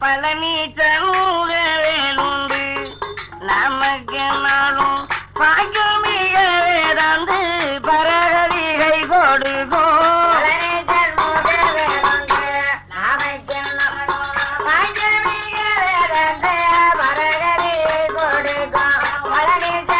பழனி சண்முகவேலுண்டு நமக்கு நாளும் பாக்கியமிக வேதாந்து பரகதிகை கொடுக்கும் இளமதின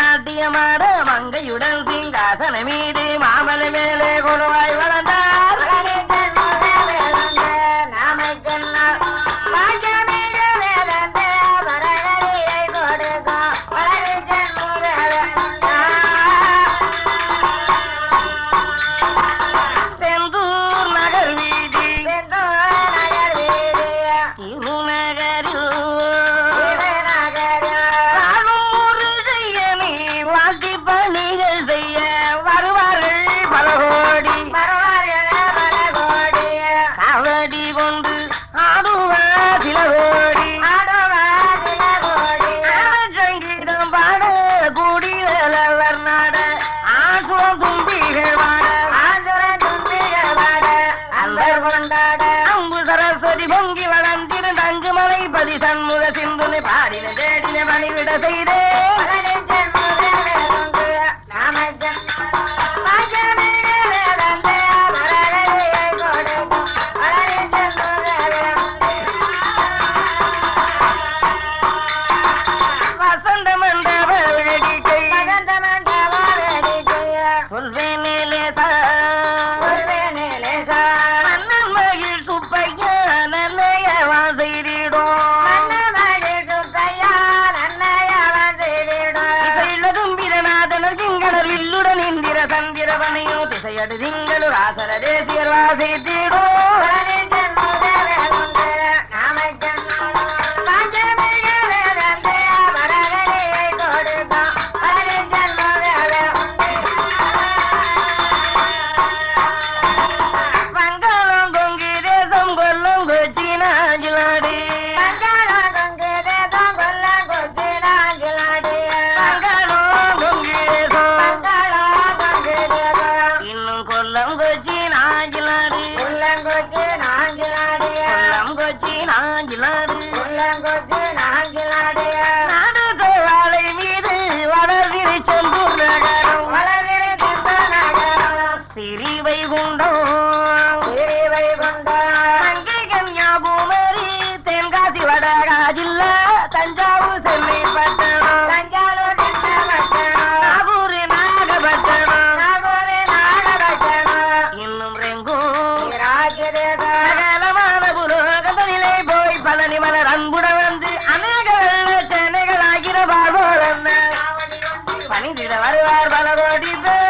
நாட்டியமாட மங்கையுடன் சிங்காசன மீது மாமல மேலே பணிகள் செய்ய வருவார்கள் பல கோடி காவடி கொண்டு ஆடுவா சில கோடி சங்கீதம் பாட கூடி வேலவர் நாட. ஆசுவம் தும்பிகள் பாட அன்பர் கொண்டாட. அம்பு சரஸ்வதி பொங்கி வளர்ந்திரு தங்கு மலை பதி சண்முக சிந்துனை பாடின தேடின பணிவிட செய்தே. சந்திரவனையோ திசையடு திங்களு ராசர தேசியர் வாசித்திடோ வங்காளம் கொச்சி நாஜிலாடி நாடு வாழை மீது வளர்விரி செம்பூர் நகரம். சிறிவை குண்டம் தங்கை கன்யாகுமரி தென்காசி வடகாஜில்லா தஞ்சாவூர் சென்னை பட்டணம். நாகூர் இன்னும் ரெங்கும் சகலமான கொடிவே